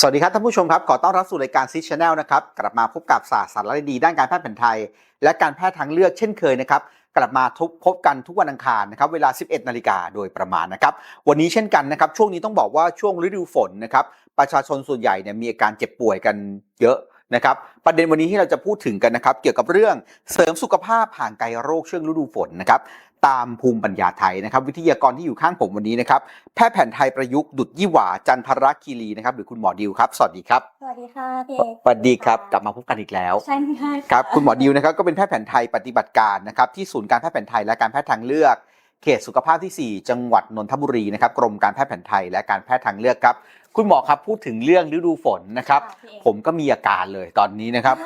สวัสดีครับท่านผู้ชมครับ ขอต้อนรับสู่รายการซิชแนลนะครับ กลับมาพบกับศาสตร์สารดี ด้านการแพทย์แผนไทย และการแพทย์ทางเลือกเช่นเคยนะครับ กลับมาทุกพบกันทุกวันอังคารนะครับเวลา 11 นาฬิกาโดยประมาณนะครับ วันนี้เช่นกันนะครับ ช่วงนี้ต้องบอกว่าช่วงฤดูฝนนะครับ ประชาชนส่วนใหญ่เนี่ยมีอาการเจ็บป่วยกันเยอะ นะครับประเด็นวันนี้ที่เราจะพูดถึงกันนะครับ เกี่ยวกับเรื่องเสริมสุขภาพห่างไกลโรคช่วงฤดูฝนนะครับตามภูมิปัญญาไทยนะครับ วิทยากรที่อยู่ข้างผมวันนี้นะครับแพทย์แผนไทยประยุกต์ดุจยี่หว่าจันทรคีรีนะครับหรือคุณหมอดิวครับสวัสดีครับสวัสดีค่ะพี่เอกสวัสดีครับกลับมาพบกันอีกแล้วใช่ไหมคะครับคุณหมอดิวนะครับก็เป็นแพทย์แผนไทยปฏิบัติการนะครับที่ศูนย์การแพทย์แผนไทยและการแพทย์ทางเลือกเขตสุขภาพที่ 4 จังหวัดนนทบุรีนะครับกรมการแพทย์แผนไทยและการแพทย์ทางเลือกครับ คุณหมอครับพูดถึงเรื่องฤดูฝนนะครับะพี่เอกผมก็มีอาการเลยตอนนี้นะครับ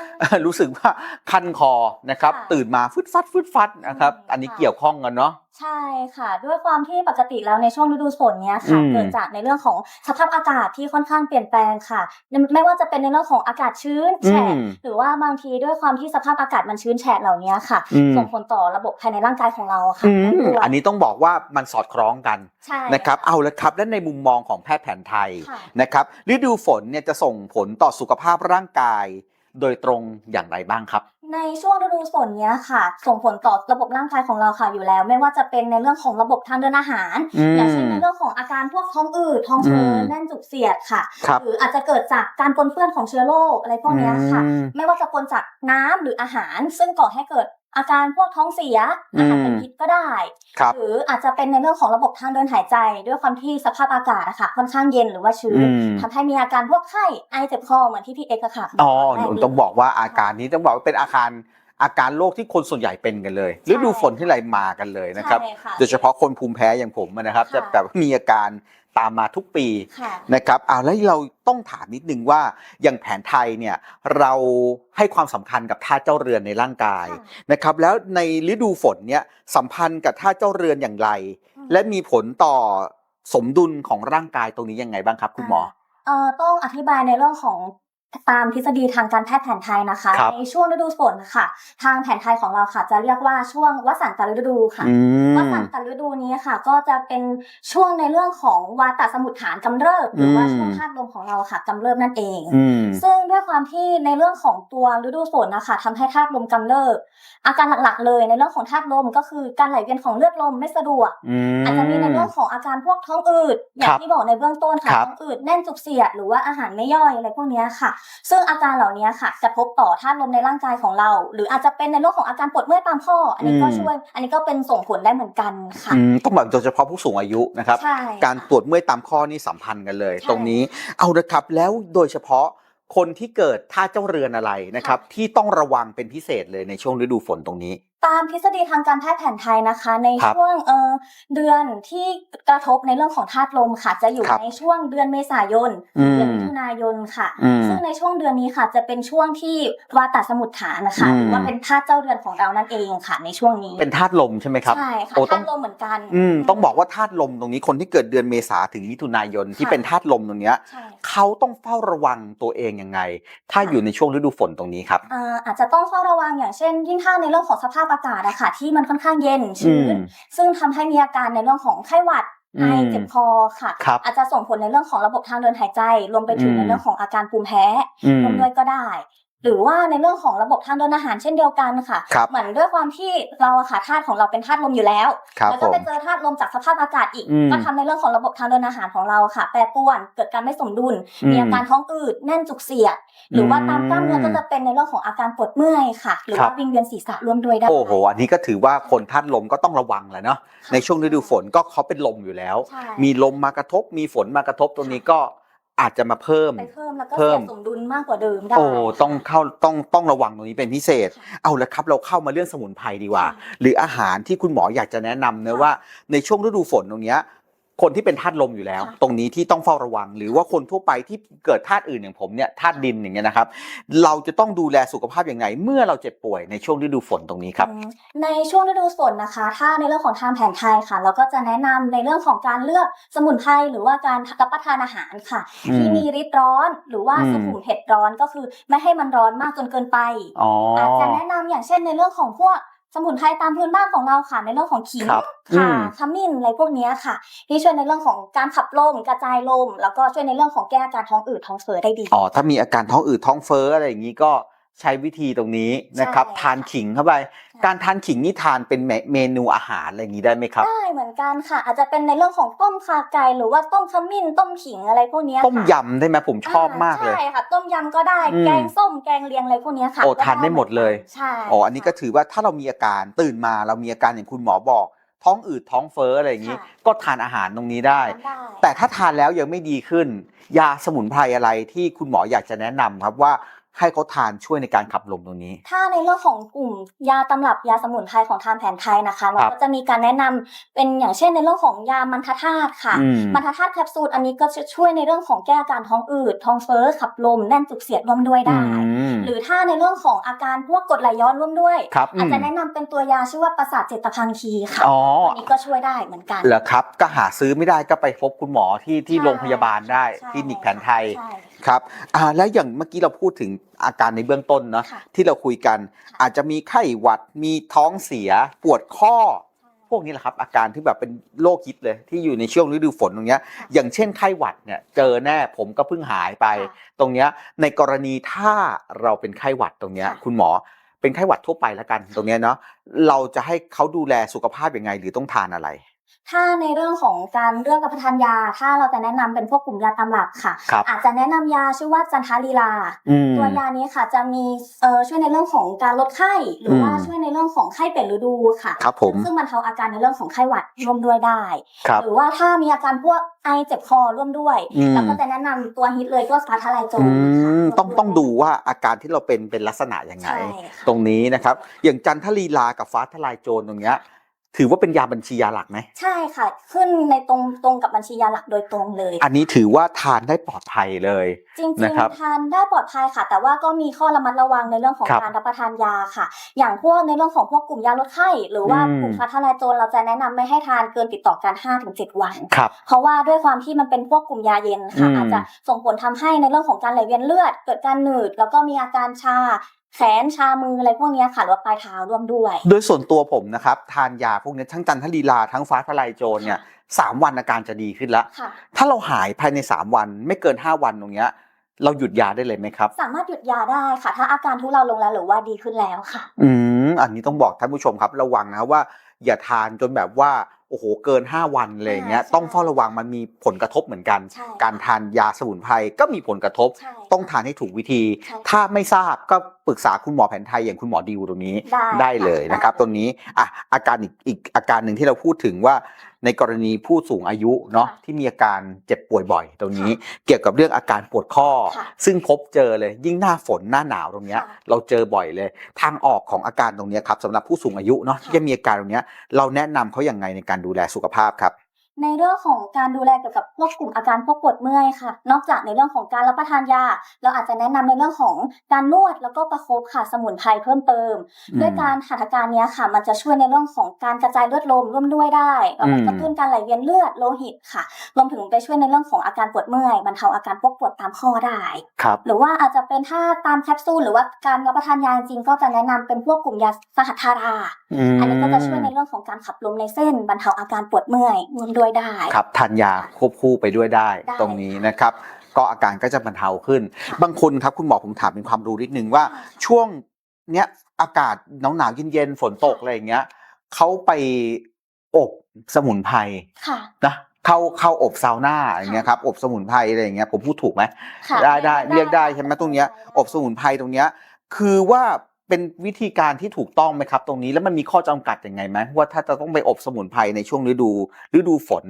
รู้สึกว่าคันคอนะครับค่ะตื่นมาฟึดฟัดฟึดฟัดนะครับอืมอันนี้ค่ะเกี่ยวข้องกันเนาะ ใช่ค่ะ ด้วยความที่ปกติแล้วในช่วงฤดูฝนเนี้ยค่ะ อืม เกิดจากในเรื่องของสภาพอากาศที่ค่อนข้างเปลี่ยนแปลงค่ะ ไม่ว่าจะเป็นในเรื่องของอากาศชื้นแฉะอืมหรือว่าบางทีด้วยความที่สภาพอากาศมันชื้นแฉะเหล่านี้ค่ะ อืม ส่งผลต่อระบบภายในร่างกายของเราค่ะอืมด้วยอันนี้ต้องบอกว่ามันสอดคล้องกันใช่นะครับ เอาละครับ และในมุมมองของแพทย์แผนไทยค่ะ นะครับฤดูฝนเนี่ยจะส่งผลต่อสุขภาพร่างกาย โดยตรงอย่างไรบ้างครับ ในช่วงฤดูฝนเนี้ยค่ะ ส่งผลต่อระบบร่างกายของเราค่ะอยู่แล้ว ไม่ว่าจะเป็นในเรื่องของระบบทางเดินอาหาร อืมอย่างเช่นในเรื่องของอาการพวกท้องอืดท้องเฟ้อมแน่นจุกเสียดค่ะ ครับหรืออาจจะเกิดจากการปนเปื้อนของเชื้อโรคอะไรพวกเนี้ยค่ะ อืม ไม่ว่าจะปนจากน้ำหรืออาหาร ซึ่งก่อให้เกิด อาการพวกท้องเสียอาหารเป็นพิษก็ได้ครับหรืออาจจะเป็นในเรื่องของระบบทางเดินหายใจ ด้วยความที่สภาพอากาศอะค่ะค่อนข้างเย็นหรือว่าชื้นอืมทำให้มีอาการพวกไข้ไอเจ็บคอเหมือนที่พี่เอกอะค่ะอ๋อแรหนูเลยต้องบอกว่าอาการนี้ต้องบอกว่าเป็นอาการอาการโรคที่คนส่วนใหญ่เป็นกันเลยใช่ฤดูฝนที่ไรมากันเลยนะครับใช่ค่ะโดยเฉพาะคนภูมิแพ้อย่างผมนะครับค่ะจะแบบมีอาการ ตามมาทุกปีค่ะนะครับเอาแล้วเราต้องถามนิดนึงว่าอย่างแผนไทยเนี่ยเราให้ความสำคัญกับท่าเจ้าเรือนในร่างกายค่ะ นะครับแล้วในฤดูฝนเนี่ยสัมพันธ์กับท่าเจ้าเรือนอย่างไร อืม และมีผลต่อสมดุลของร่างกายตรงนี้ยังไงบ้างครับคุณหมอ เอ่อต้องอธิบายในเรื่องของ ตามทฤษฎีทางการแพทย์แผนไทยนะคะครับในช่วงฤดูฝนค่ะ ทางแผนไทยของเราค่ะ จะเรียกว่าช่วงวสันตฤดูค่ะอืมวสันตฤดูนี้ค่ะ ก็จะเป็นช่วงในเรื่องของวาตสมุทฐานกำเริบหรือว่าอืมช่วงธาตุลมของเราค่ะกำเริบนั่นเองอืมซึ่งด้วยความที่ในเรื่องของตัวฤดูฝนนะคะทำให้ธาตุลมกำเริบอาการหลักๆ เลยในเรื่องของธาตุลมก็คือการไหลเวียนของเลือดลมไม่สะดวกอาจจะมีในเรื่องของอาการพวกท้องอืดอย่าคงรับที่บอกในเบื้องต้นค่ะครับท้องอืดแน่นจุกเสียดหรือว่าอาหารไม่ย่อยอะไรพวกเนี้ยค่ะซึ่งอาการเหล่านี้ค่ะ กระทบต่อธาตุลมในร่างกายของเรา หรืออาจจะเป็นในเรื่องของอาการปวดเมื่อยตามข้อ อันนี้ก็อืมช่วย อันนี้ก็เป็นส่งผลได้เหมือนกันค่ะอืมต้องแบบโดยเฉพาะผู้สูงอายุนะครับใช่การปวดเมื่อยตามข้อนี่สัมพันธ์กันเลยใช่ตรงนี้เอาละครับแล้วโดยเฉพาะคนที่เกิดท่าเจ้าเรือนอะไรนะครับ ที่ต้องระวังเป็นพิเศษเลยในช่วงฤดูฝนตรงนี้ ตามทฤษฎีทางการแพทย์แผนไทยนะคะ ในครับช่วงเอ่อเดือนที่กระทบในเรื่องของธาตุลมค่ะ จะอยู่ครับในช่วงเดือนเมษายนอืม เดือนมิถุนายนค่ะ อืม ซึ่งในช่วงเดือนนี้ค่ะ จะเป็นช่วงที่วาตสมุทฐานนะคะอืม หรือว่าเป็นธาตุเจ้าเรือนของเรานั่นเองค่ะ ในช่วงนี้เป็นธาตุลมใช่ไหมครับ ใช่ค่ะโอ้ต้อธาง ตุลมเหมือนกัน อืมต้องบอกว่าธาตุลมตรงนี้คนที่เกิดเดือนเมษาถึงมิถุนายนที่ค่ะ เป็นธาตุลมตรงเนี้ยใช่ เขาต้องเฝ้าระวังตัวเองยังไง ถ้าอยู่ในช่วงฤดูฝนตรงนี้ครับอ่าอาจจะต้องเฝ้าระวังอย่างเช่นยิ่งถ้าในเรื่องของสภาพอากาศอะค่ะที่มันค่อนข้างเย็นชื้นอืมซึ่งทำให้มีอาการในเรื่องของไข้หวัดอืไอมเจ็บคอค่ะครับอาจจะส่งผลในเรื่องของระบบทางเดินหายใจ รวมไปถึงอืมในเรื่องของอาการภูมิแพ้อืมรวมด้วยก็ได้ หรือว่าในเรื่องของระบบทางเดินอาหารเช่นเดียวกันค่ะ ครับเหมือนด้วยความที่เราอะค่ะธาตุของเราเป็นธาตุลมอยู่แล้วครับแล้วผก็ไปมเจอธาตุลมจากสภาพอากาศอีก อืมก็ทำในเรื่องของระบบทางเดินอาหารของเราค่ะ แปรปรวนเกิดการไม่สมดุล อืมมีอาการท้องอืดแน่นจุกเสียด หรือว่าตามกล้ามเนื้อก็จะเป็นในเรื่องของอาการปวดเมื่อยค่ะ หรือครัว่าบ วิงเวียนศีรษะร่วมด้วยได้โอ้โห อันนี้ก็ถือว่าคนธาตุลมก็ต้องระวังแหละเนาะ ในช่วงฤดูฝนก็เขาเป็นลมอยู่แล้ว ใช่ มีลมมากระทบ มีฝนมากระทบตรงนี้ก็ อาจจะมาเพิ่ม ไปเพิ่มแล้วก็เพิ่เสีม ยสมดุลมากกว่าเดิมได้ โอ้ต้องเข้าต้องต้องระวังตรงนี้เป็นพิเศษ เอาละครับเราเข้ามาเรื่องสมุนไพรดีกว่า หรืออาหารที่คุณหมออยากจะแนะนำเนะว่าในช่วงฤดูฝนตรงเนี้ย คนที่เป็นธาตุลมอยู่แล้วค่ะตรงนี้ที่ต้องเฝ้าระวัง หรือว่าคนทั่วไปที่เกิดธาตุอื่นอย่างผมเนี่ยธาตุดินอย่างเงี้ยนะครับ เราจะต้องดูแลสุขภาพอย่างไรเมื่อเราเจ็บป่วยในช่วงฤดูฝนตรงนี้ครับอืมในช่วงฤดูฝนนะคะ ถ้าในเรื่องของทางแผนไทยค่ะ เราก็จะแนะนำในเรื่องของการเลือกสมุนไพรหรือว่าการรับประทานอาหารค่ะอืมที่มีฤทธิ์ร้อนหรือว่าอืมสุขุมเผ็ดร้อนก็คือ ไม่ให้มันร้อนมากจนเกินไปอ๋อออาจจะแนะนำอย่างเช่นในเรื่องของพวก สมุนไพรตามพื้นบ้านของเราค่ะ ในเรื่องของขิงครับค่ะอืม ขมิ้นอะไรพวกเนี้ยค่ะ ที่ช่วยในเรื่องของการขับลมกระจายลม แล้วก็ช่วยในเรื่องของแก้อาการท้องอืดท้องเฟ้อได้ดี อ๋อถ้ามีอาการท้องอืดท้องเฟ้ออะไรอย่างนี้ก็ ใช้วิธีตรงนี้นะครับใช่ทานขิงเข้าไปการทานขิงนี่ทานเป็นเมเมนูอาหารอะไรอย่างนี้ได้ไหมครับได้เหมือนกันค่ะ อาจจะเป็นในเรื่องของต้มขาไก่หรือว่าต้มขมิ้นต้มขิงอะไรพวกเนี้ยต้มค่ะยำได้ไหมผมชอบมากเลยใช่ค่ะต้มยำก็ได้อืมแกงส้มแกงเลียงอะไรพวกเนี้ยค่ะโอ้ก็ทานได้หมดเลยใช่อ๋ออันนี้ก็ถือว่าถ้าเรามีอาการตื่นมาเรามีอาการอย่างคุณหมอบอก ท้องอืดท้องเฟ้ออะไรอย่างนี้ ก็ทานอาหารตรงนี้ได้ทานได้แต่ถ้าทานแล้วยังไม่ดีขึ้น ยาสมุนไพรอะไรที่คุณหมออยากจะแนะนำครับว่า ให้เขาทานช่วยในการขับลมตรงนี้ ถ้าในเรื่องของกลุ่มยาตำรับยาสมุนไพรของทางแผนไทยนะคะ เราครับก็จะมีการแนะนำเป็นอย่างเช่นในเรื่องของยามันทธาตุค่ะอืมมันทธาตุแคปซูลอันนี้ก็จะช่วยในเรื่องของแก้อาการท้องอืดท้องเฟ้อขับลมแน่นจุกเสียดร่วมด้วยได้อืมหรือถ้าในเรื่องของอาการพวกกรดไหลย้อนร่วมด้วยครับอาจจะอืมแนะนำเป็นตัวยาชื่อว่าประสาทเจตพังคีค่ะอ๋ออันนี้ก็ช่วยได้เหมือนกันเหรอครับก็หาซื้อไม่ได้ก็ไปพบคุณหมอที่ที่ใช่โรงพยาบาลได้ใช่คลินิกแผนไทยใช่ ครับอ่าแล้วอย่างเมื่อกี้เราพูดถึงอาการในเบื้องต้นเนาะค่ะที่เราคุยกันค่ะอาจจะมีไข้หวัดมีท้องเสีย ปวดข้อ พวกนี้แหละครับ อาการที่แบบเป็นโรคฮิตเลยที่อยู่ในช่วงฤดูฝนตรงเนี้ยค่ะอย่างเช่นไข้หวัดเนี่ยเจอแน่ผมก็เพิ่งหายไป ค่ะตรงเนี้ยในกรณีถ้าเราเป็นไข้หวัดตรงเนี้ยค่ะ คุณหมอเป็นไข้หวัดทั่วไปแล้วกันตรงเนี้ยเนาะเราจะให้เขาดูแลสุขภาพยังไง หรือต้องทานอะไร ถ้าในเรื่องของการเลือกรับประทานยา ถ้าเราจะแนะนำเป็นพวกกลุ่มยาตำรับค่ะครับอาจจะแนะนำยาชื่อว่าจันทาลีลาอืมตัวยานี้ค่ะจะมีเอ่อช่วยในเรื่องของการลดไข้ หรือว่าอืมช่วยในเรื่องของไข้เปลี่ยนฤดูค่ะครับผมซึ่งบรรเทาอาการในเรื่องของไข้หวัดร่วมด้วยได้ครับหรือว่าถ้ามีอาการพวกไอเจ็บคอร่วมด้วยอืมแล้วก็จะแนะนำตัวฮิตเลยก็สปาทาไลโจอืนค่ะมร่วมต้องวยต้องดูว่าอาการที่เราเป็นเป็นลักษณะยังไงใช่ตค่ะรงนี้นะครับ อย่างจันทลีลากับฟ้าทลายโจรตรงเนี้ย ถือว่าเป็นยาบัญชียาหลักไหมใช่ค่ะ ขึ้นในตรงตรงกับบัญชียาหลักโดยตรงเลย อันนี้ถือว่าทานได้ปลอดภัยเลย จริงนะครับๆทานได้ปลอดภัยค่ะ แต่ว่าก็มีข้อระมัดระวังในเรื่องของครับการรับประทานยาค่ะ อย่างพวกในเรื่องของพวกกลุ่มยาลดไข้หรือว่าอืมกลุ่มฟาทาไลโจนเราจะแนะนำไม่ให้ทานเกินติดต่อกัน5-7วันครับเพราะว่าด้วยความที่มันเป็นพวกกลุ่มยาเย็นค่ะอืมอาจจะส่งผลทำให้ในเรื่องของการไหลเวียนเลือด เกิดการหนืด แล้วก็มีอาการชา แขนชามืออะไรพวกเนี้ยค่ะหรือว่าปลายเท้าร่วมด้วย โดยส่วนตัวผมนะครับ ทานยาพวกนี้ทั้งจันทลีลาทั้งฟ้าทลายโจรเนี่ยสามวันอาการจะดีขึ้นแล้ว ค่ะ ถ้าเราหายภายใน 3 วันไม่เกิน 5 วันตรงเนี้ยเราหยุดยาได้เลยไหมครับ สามารถหยุดยาได้ค่ะ ถ้าอาการทุเลาลงแล้วหรือว่าดีขึ้นแล้วค่ะ อืมอันนี้ต้องบอกท่านผู้ชมครับ ระวังนะครับว่า อย่าทานจนแบบว่า โอ้โหเกิน 5 วันอะไรอย่างเงี้ยใช่ต้องเฝ้าระวังมันมีผลกระทบเหมือนกันใช่การทานยาสมุนไพรก็มีผลกระทบใช่ต้องทานให้ถูกวิธีใช่ถ้าไม่ทราบก็ปรึกษาคุณหมอแผนไทยอย่างคุณหมอดิวตรงนี้ได้ได้เลยนะครับได้ตรงนี้อะอาการอีกอีกอาการหนึ่งที่เราพูดถึงว่า ในกรณีผู้สูงอายุเนาะค่ะที่มีอาการเจ็บป่วยบ่อยตรงนี้ เกี่ยวกับเรื่องอาการปวดข้อค่ะซึ่งพบเจอเลยยิ่งหน้าฝนหน้าหนาวตรงเนี้ยค่ะเราเจอบ่อยเลย ทางออกของอาการตรงเนี้ยครับสำหรับผู้สูงอายุเนาะค่ะที่จะมีอาการตรงเนี้ยเราแนะนำเขาอย่างไงในการดูแลสุขภาพครับ ในเรื่องของการดูแลเกี่ยวกับพวกกลุ่มอาการพวกปวดเมื่อยค่ะ นอกจากในเรื่องของการรับประทานยา เราอาจจะแนะนำในเรื่องของการนวดแล้วก็ประคบค่ะสมุนไพรเพิ่มเติมอืมด้วยการหัตถการเนี้ยค่ะ มันจะช่วยในเรื่องของการกระจายเลือดลมร่วมด้วยได้แล้วก็อืมกระตุ้นการไหลเวียนเลือดโลหิตค่ะรวมถึงไปช่วยในเรื่องของอาการปวดเมื่อยบรรเทาอาการพวกปวดตามข้อได้ครับหรือว่าอาจจะเป็นถ้าตามแคปซูลหรือว่าการรับประทานยาจริงๆก็จะแนะนำเป็นพวกกลุ่มยาสหัตถาราอันนี้ก็จะช่วยในเรื่องของการขับลมในเส้นบรรเทาอาการปวดเมื่อยร่วมด้วยได้ครับทานยาควบคู่ไปด้วยได้ได้ตรงนี้นะครับก็อาการก็จะบรรเทาขึ้นค่ะบางคนครับคุณหมอผมถามเป็นความรู้นิดนึงว่าช่วงเนี้ยอากาศหนาวหนาวๆเย็นๆฝนตกอะไรอย่างเงี้ยเขาไปอบสมุนไพรค่ะนะเข้าเข้าอบซาวน่าอย่างเงี้ยครับอบสมุนไพรอะไรอย่างเงี้ยผมพูดถูกไหมค่ะได้ได้เรียกได้ใช่ไหมตรงเนี้ยอบสมุนไพรตรงเนี้ยคือว่า เป็นวิธีการที่ถูกต้องไหมครับ ตรงนี้แล้วมันมีข้อจำกัดยังไงไหมว่าถ้าจะต้องไปอบสมุนไพรในช่วงฤดูฤดูฝน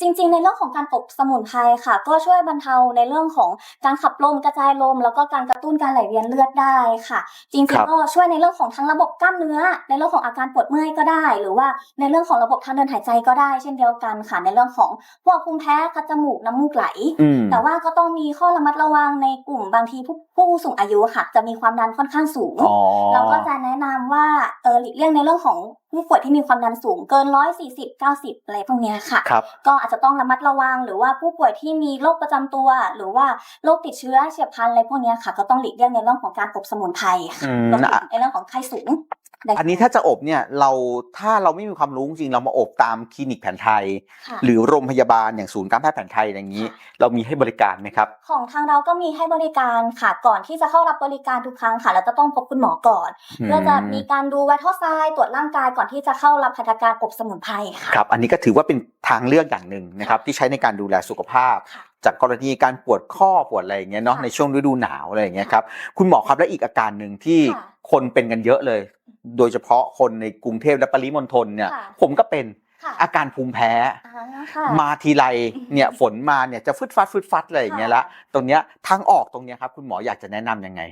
จริงๆ ในเรื่องของการอบสมุนไพรค่ะ ก็ช่วยบรรเทาในเรื่องของการขับลมกระจายลม แล้วก็การกระตุ้นการไหลเวียนเลือดได้ค่ะ จริงครับๆก็ช่วยในเรื่องของทั้งระบบกล้ามเนื้อ ในเรื่องของอาการปวดเมื่อยก็ได้ หรือว่าในเรื่องของระบบทางเดินหายใจก็ได้ เช่นเดียวกันค่ะ ในเรื่องของพวกภูมิแพ้คัดจมูกน้ำมูกไหลอืมแต่ว่าก็ต้องมีข้อระมัดระวังในกลุ่มบางทีผู้ผู้สูงอายุค่ะ จะมีความดันค่อนข้างสูงอ๋อเราก็จะแนะนำว่าเออหลีกเลี่ยงในเรื่องของ ผู้ป่วยที่มีความดันสูงเกิน140 90อะไรพวกเนี้ยค่ะครับก็อาจจะต้องระมัดระวัง หรือว่าผู้ป่วยที่มีโรคประจำตัว หรือว่าโรคติดเชื้อเฉียบพลันอะไรพวกเนี้ยค่ะ ก็ต้องหลีกเลี่ยงในเรื่องของการอบสมุนไพรค่ะอืมรวมถึอะงในเรื่องของไข้สูงได้ อันนี้ถ้าจะอบเนี่ยเราถ้าเราไม่มีความรู้จริงๆเรามาอบตามคลินิกแผนไทยค่ะหรือโรงพยาบาลอย่างศูนย์การแพทย์แผนไทยอย่างนี้ เรามีให้บริการไหมครับ ของทางเราก็มีให้บริการค่ะก่อนที่จะเข้ารับบริการทุกครั้งค่ะเราจะต้องพบคุณหมอก่อนเพื่อจะมีการดูไวท์เท่าไซด์ตรวจร่างกายก่อนที่จะเข้ารับพัฒนาการอบสมุนไพรค่ะครับอันนี้ก็ถือว่าเป็นทางเลือกอย่างหนึ่งนะครับที่ใช้ในการดูแลสุขภาพค่ะจากกรณีการปวดข้อปวดอะไรอย่างเงี้ยเนาะค่ะในช่วงฤดูหนาวอะไรอย่างเงี้ยครับคุณหมอครับและอีกอาการหนึ่งที่ค่ะคนเป็นกันเยอะเลย โดยเฉพาะคนในกรุงเทพและปริมณฑลเนี่ย ค่ะผมก็เป็นค่ะ อาการภูมิแพ้ อ่าค่ะ มาทีไรเนี่ยฝนมาเนี่ยจะฟึดฟัดฟึดฟัดอะไรอย่างเงี้ยละค่ะตรงเนี้ยทางออกตรงเนี้ยครับคุณหมออยากจะแนะนำยังไง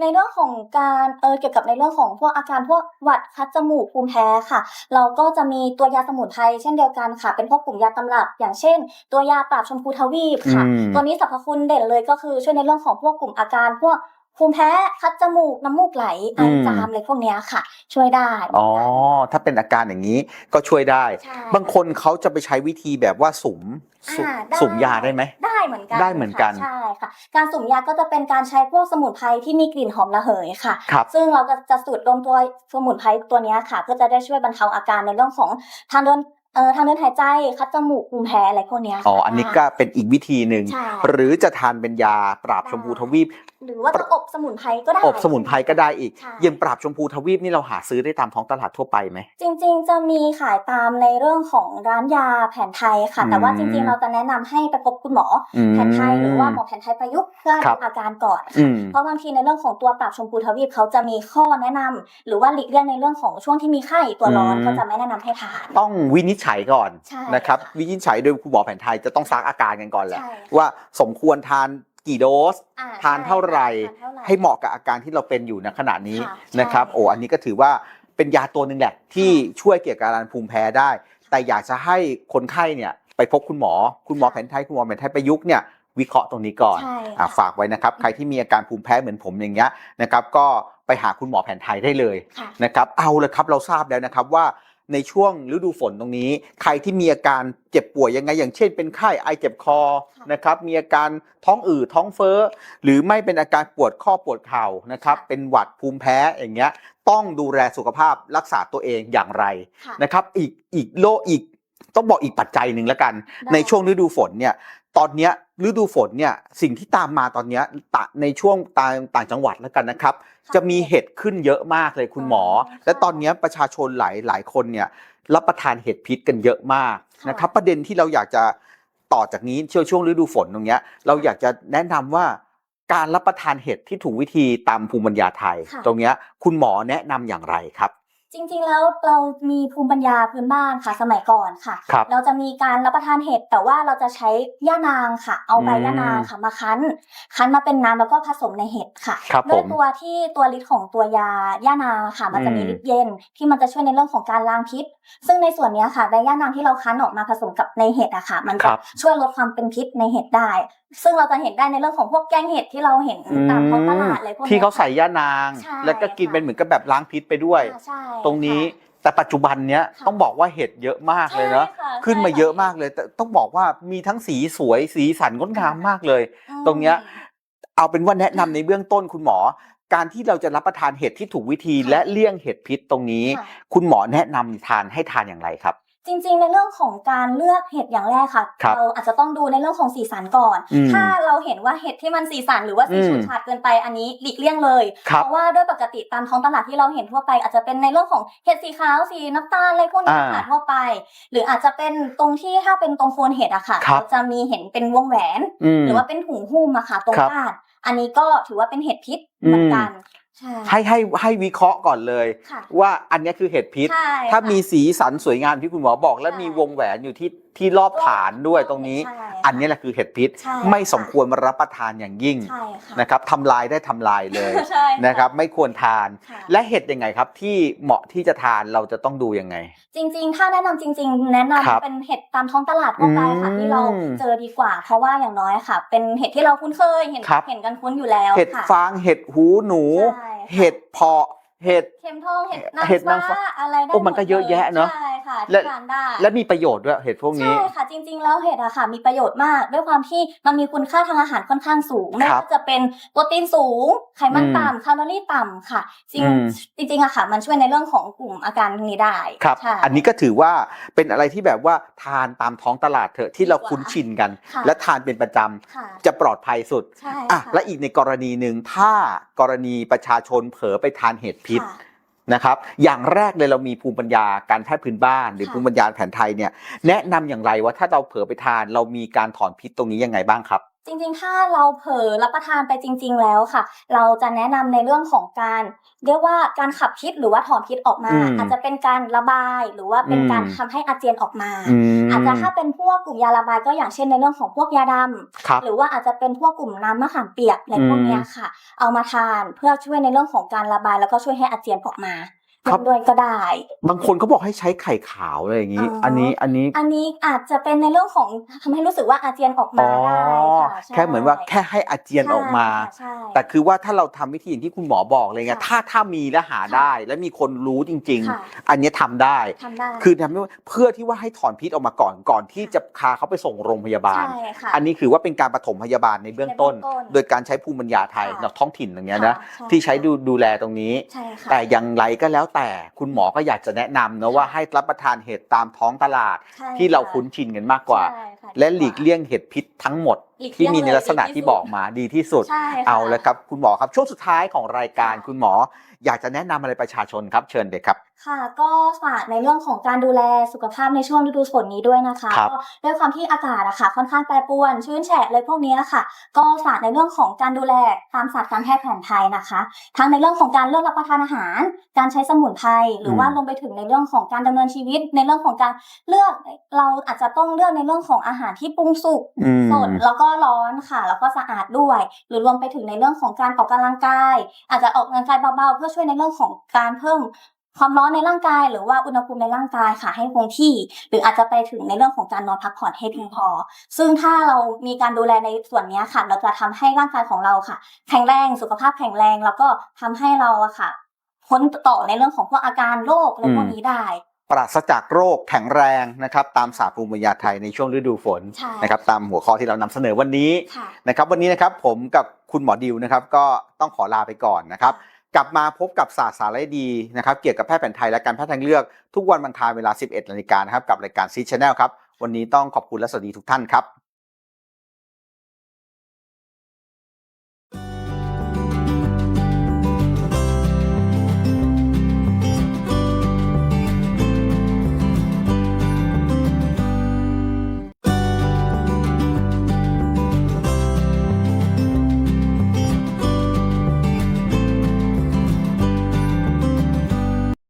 ในเรื่องของการเออเกี่ยวกับในเรื่องของพวกอาการพวกหวัดคัดจมูกภูมิแพ้ค่ะ เราก็จะมีตัวยาสมุนไพรเช่นเดียวกันค่ะ เป็นพวกกลุ่มยาตำรับ อย่างเช่น ตัวยาปราบชมพูทวีปค่ะ อืม ตัวนี้สรรพคุณเด่นเลยก็คือช่วยในเรื่องของพวกกลุ่มอาการพวก ภูมิแพ้คัดจมูกน้ำมูกไหลไอจามอะไรพวกเนี้ยค่ะ ช่วยได้อ๋อถ้าเป็นอาการอย่างนี้ก็ช่วยได้ใช่บางคนเขาจะไปใช้วิธีแบบว่าสุมสุมอ่าได้สุมยาได้ไหมได้เหมือนกันได้เหมือนกันค่ะใช่ค่ะ การสุ่มยาก็จะเป็นการใช้พวกสมุนไพรที่มีกลิ่นหอมระเหยค่ะครับซึ่งเราก็จะสูดดมตัวสมุนไพรตัวเนี้ยค่ะเพื่อจะได้ช่วยบรรเทาอาการในเรื่องของทางเดินเอ่อทางเดินหายใจคัดจมูกภูมิแพ้อะไรพวกเนี้ยค่ะอ๋ออันนี้ก็เป็นอีกวิธีหนึ่งใช่หรือจะทานเป็นยาปราบได้ชมพูทวีป หรือว่าจะอบสมุนไพรก็ได้อบสมุนไพรก็ได้อีกใช่อยังปราบชมพูทวีปนี่เราหาซื้อได้ตามท้องตลาดทั่วไปไหมจริง ๆ จะมีขายตามในเรื่องของร้านยาแผนไทยค่ะ แต่ว่าอืมจริงๆเราจะแนะนำให้ไปพบคุณหมออมแผนไทยหรือว่าหมอแผนไทยประยุกต์เพื่อครับดูอาการก่อนอืมเพราะบางทีในเรื่องของตัวปรับชมพูทวีปเขาจะมีข้อแนะนำหรือว่าหลีกเลี่ยงในเรื่องของช่วงที่มีไข้ตัวร้อนอืมก็จะไม่แนะนำให้ทานต้องวินิจฉัยก่อนใช่นะครับค่ะวินิจฉัยโดยคุณหมอแผนไทยจะต้องซักอาการกันก่อนแหละใช่ว่าสมควรทาน กี่โดส อ่ทานเท่าไหร่ ทานเท่าไหร่ ให้เหมาะกับอาการที่เราเป็นอยู่ณขณะนี้ค่ะนะครับ ใช่ โอ้อันนี้ก็ถือว่าเป็นยาตัวหนึ่งแหละ ที่ช่วยเกี่ยวกับอาการภูมิแพ้ได้ แต่อยากจะให้คนไข้เนี่ยไปพบคุณหมอ คุณหมอแผนไทยคุณหมอแผนไทยประยุกต์เนี่ยวิเคราะห์ตรงนี้ก่อน ใช่อะค่ะ ฝากไว้นะครับ ใครที่มีอาการภูมิแพ้เหมือนผมอย่างเงี้ยนะครับ ก็ไปหาคุณหมอแผนไทยได้เลยค่ะ นะครับ เอาเลยครับเราทราบแล้วนะครับว่า ในช่วงฤดูฝนตรงนี้ ใครที่มีอาการเจ็บป่วยยังไง อย่างเช่นเป็นไข้ไอเจ็บคอค่ะนะครับมีอาการท้องอืดท้องเฟ้อ หรือไม่เป็นอาการปวดข้อปวดเข่านะครับค่ะเป็นหวัดภูมิแพ้อย่างเงี้ยต้องดูแลสุขภาพรักษาตัวเองอย่างไรค่ะนะครับอีกอีกโลอีกต้องบอกอีกปัจจัยหนึ่งแล้วกันได้ในช่วงฤดูฝนเนี่ยตอนเนี้ย ฤดูฝนเนี่ยสิ่งที่ตามมาตอนเนี้ยตะในช่วงต่างต่างจังหวัดแล้วกันนะครับค่ะจะมีเห็ดขึ้นเยอะมากเลยคุณหมออ๋อและตอนเนี้ยประชาชนหลายหลายคนเนี่ยรับประทานเห็ดพิษกันเยอะมากค่ะนะครับ ประเด็นที่เราอยากจะต่อจากนี้ช่วงช่วงฤดูฝนตรงเนี้ยเราอยากจะแนะนำว่าการรับประทานเห็ดที่ถูกวิธีตามภูมิปัญญาไทยค่ะตรงเนี้ยคุณหมอแนะนำอย่างไรครับ จริงๆ แล้วเรามีภูมิปัญญาพื้นบ้านค่ะ สมัยก่อนค่ะ ครับเราจะมีการรับประทานเห็ดแต่ว่าเราจะใช้ย่านางค่ะ เอาใบอืมย่านางค่ะมาคั้น คั้นมาเป็นน้ำแล้วก็ผสมในเห็ดค่ะครับด้วยผมตัวที่ตัวฤทธิ์ของตัวยาย่านางค่ะ มันจะมีอืม ฤทธิ์เย็น ที่มันจะช่วยในเรื่องของการล้างพิษ ซึ่งในส่วนเนี้ยค่ะใบย่านางที่เราคั้นออกมาผสมกับในเห็ดอะค่ะ มันคจะรับ ช่วยลดความเป็นพิษในเห็ดได้ ซึ่งเราจะเห็นได้ในเรื่องของพวกแกงเห็ดที่เราเห็นตามท้องตลาดอะไรพวกนี้ยที่เขาใส่ย่านาง ใช่แล้วก็กินค่ะ เป็นเหมือนกับแบบล้างพิษไปด้วย อ่าใช่ตรงนี้ค่ะแต่ปัจจุบันเนี้ยค่ะต้องบอกว่าเห็ดเยอะมากเลยเนาะใช่ค่ะขึ้นมาใช่เยอะมากเลยแต่ต้องบอกว่ามีทั้งสีสวยสีสันงดงามมากเลยอืมตรงเนี้ย เอาเป็นว่าแนะนำในเบื้องต้นคุณหมอ การที่เราจะรับประทานเห็ดที่ถูกวิธีค่ะและเลี่ยงเห็ดพิษตรงนี้ ค่ะ คุณหมอแนะนำทานให้ทานอย่างไรครับ จริงๆ ในเรื่องของการเลือกเห็ดอย่างแรกค่ะ ครับเราอาจจะต้องดูในเรื่องของสีสันก่อน อืมถ้าเราเห็นว่าเห็ดที่มันสีสันหรือว่าสีอืม ฉูดฉาดเกินไปอันนี้หลีกเลี่ยงเลย ครับ เพราะว่าด้วยปกติตามท้องตลาดที่เราเห็นทั่วไป อาจจะเป็นในเรื่องของเห็ดสีขาวสีน้ำตาลอะไรพวกนี้ค่ะอ่าทั่วไป หรืออาจจะเป็นตรงที่ถ้าเป็นตรงโคนเห็ดอะค่ะครับ เราจะมีเห็นเป็นวงแหวนอืมหรือว่าเป็นถุงหุ้มอะค่ะตรงครับก้านอันนี้ก็ถือว่าเป็นเห็ดพิษเหมือนกัน ใช่ ให้ให้ให้วิเคราะห์ก่อนเลย ค่ะว่าอันเนี้ยคือเห็ดพิษ ใช่ถ้าค่ะ มีสีสันสวยงามที่คุณหมอบอก และใช่มีวงแหวนอยู่ที่ ที่รอบฐานด้วยตรงนี้ ใช่ค่ะอันนี้แหละคือเห็ดพิษ ใช่ไม่ค่ะสมควรมารับประทานอย่างยิ่งใช่ค่ะนะครับทำลายได้ทำลายเลยใช่ะนะครับ ไม่ควรทาน ค่ะ และเห็ดยังไงครับ ที่เหมาะที่จะทานเราจะต้องดูยังไง จริงๆ ถ้าแนะนำจริง ๆ แนะนำครับเป็นเห็ดตามท้องตลาดทั่วไปค่ะอืมที่เราเจอดีกว่า เพราะว่าอย่างน้อยค่ะ เป็นเห็ดที่เราคุ้นเคยเห็นครับ เห็นกันคุ้นอยู่แล้วเห็ดค่ะฟางเห็ดหูหนู ใช่ค่ะ เห็ดเพาะเห็ด เข็มทองเห็ดนางเห็ดนางฟ้าฟ้าอะไรได้โอ้มันก็หดเยอะแยะเนอะ ใช่ค่ะและที่ทานได้และมีประโยชน์ด้วยเห็ดพวกนี้ ใช่ค่ะ จริง ๆ แล้วเห็ดอะค่ะ มีประโยชน์มาก ด้วยความที่มันมีคุณค่าทางอาหารค่อนข้างสูงไม่ครับว่าจะเป็นโปรตีนสูง ไขมันอืมต่ำแคลอรี่ต่ำค่ะ จริงอืม จริงๆอะค่ะ มันช่วยในเรื่องของกลุ่มอาการนี้ได้ครับ ใช่ อันนี้ก็ถือว่าเป็นอะไรที่แบบว่าทานตามท้องตลาดเถอะที่เราคุ้นชินกัน ค่ะและทานเป็นประจค่ะำจะปลอดภัยสุดใช่อะค่ะและอีกในกรณีหนึ่งถ้ากรณีประชาชนเผลอไปทานเห็ดพิษ ค่ะ นะครับอย่างแรกเลยเรามีภูมิปัญญาการแพทย์พื้นบ้าน หรือค่ะภูมิปัญญาแผนไทยเนี่ยแนะนำอย่างไรว่าถ้าเราเผลอไปทานเรามีการถอนพิษตรงนี้ยังไงบ้างครับ จริงๆ ถ้าเราเผลอรับประทานไปจริง ๆ แล้วค่ะ เราจะแนะนำในเรื่องของการ เรียกว่าการขับพิษหรือว่าถอนพิษออกมาอืมอาจจะเป็นการระบายหรือว่าเป็นการอืมทำให้อาเจียนออกมาอืมอาจจะถ้าเป็นพวกกลุ่มยาระบายก็อย่างเช่นในเรื่องของพวกยาดำครับหรือว่าอาจจะเป็นพวกกลุ่มน้ำมะขามเปียกอะไรพวกเนี้ยค่ะ เอามาทานเพื่อช่วยในเรื่องของการระบายแล้วก็ช่วยให้อาเจียนออกมา ครับ ด้วยก็ได้ บางคนเขาบอกให้ใช้ไข่ขาวอะไรอย่างนี้ อ๋ออั อันนี้อันนี้อันนี้อาจจะเป็นในเรื่องของทำให้รู้สึกว่าอาเจียนออกอ๋มาอได้ค่ะใช่แค่เหมือนว่าแค่ให้อาเจียนออกมา ใช่แต่คือว่าถ้าเราทำวิธีอย่างที่คุณหมอบอกเลยไงค่ะถ้าถ้ามีและหาได้ และมีคนรู้จริง ค่ะๆ อันเนี้ยทำได้ ทำได้คือทำให้ว่าเพื่อที่ว่าให้ถอนพิษออกมาก่อนก่อนที่จะพาเขาไปส่งโรงพยาบาล ใช่ค่ะ อันนี้คือว่าเป็นการปฐมพยาบาลในเบื้องต้น ในเบื้องต้นโดยการใช้ภูมิปัญญาไทยค่ะ เนาะท้องถิ่นอย่างเงี้ยนะ ค่ะที่ใช้ดูดูแลตรงนี้ ใช่ค่ะ แต่อย่างไรก็แล้วแต่คุณหมอก็อยากจะแนะนำนะว่าให้รับประทานเห็ดตามท้องตลาดใช่ที่เราะคุ้นชินกันมากกว่า ใช่ค่ะและหลีกเลี่ยงเห็ดพิษทั้งหมด หลีกเลี่ที่ยงมีในลักษณะเลยที่ดีที่สุดบอกมาดีที่สุด ใช่ค่ะ เอาละครับคุณหมอครับช่วงสุดท้ายของรายการค่ะ คุณหมอ อยากจะแนะนำอะไรประชาชนครับเชิญเลยครับค่ะก็ฝากในเรื่องของการดูแลสุขภาพในช่วงฤดูฝนนี้ด้วยนะคะครับ ก็ด้วยความที่อากาศอะค่ะค่อนข้างแปรปรวน ชื้นแฉะเลยพวกนี้ค่ะ ก็ฝากในเรื่องของการดูแลตามศาสตร์การแพทย์แผนไทยนะคะ ทั้งในเรื่องของการเลือกรับประทานอาหาร การใช้สมุนไพรหรือว่าอืมรวมไปถึงในเรื่องของการดำเนินชีวิต ในเรื่องของการเลือกเราอาจจะต้องเลือกในเรื่องของอาหารที่ปรุงสุก อืม สดแล้วก็ร้อนค่ะ แล้วก็สะอาดด้วย หรือรวมไปถึงในเรื่องของการออกกำลังกาย อาจจะออกกำลังกายเบาๆ เพื่อช่วยในเรื่องของการเพิ่ม ความร้อนในร่างกายหรือว่าอุณหภูมิในร่างกายค่ะให้คงที่ หรืออาจจะไปถึงในเรื่องของการนอนพักผ่อนให้เพียงพอ ซึ่งถ้าเรามีการดูแลในส่วนเนี้ยค่ะ เราจะทำให้ร่างกายของเราค่ะ แข็งแรงสุขภาพแข็งแรงแล้วก็ทำให้เราอะค่ะพ้นต่อในเรื่องของพวกอาการโรคอะไรพวกนี้ได้ ปราศจากโรคแข็งแรงนะครับตามศาสตร์ภูมิปัญญาไทยในช่วงฤดูฝนใช่นะครับตามหัวข้อที่เรานำเสนอวันนี้ค่ะนะครับวันนี้นะครับผมกับคุณหมอดิวนะครับก็ต้องขอลาไปก่อนนะครับ กลับมาพบกับศาสตร์สารดีนะครับเกี่ยวกับแพทย์แผนไทยและการแพทย์ทางเลือกทุกวันบรรทารเวลา 11นาฬิกานะครับกับรายการซีชแนลครับ วันนี้ต้องขอบคุณและสวัสดีทุกท่านครับ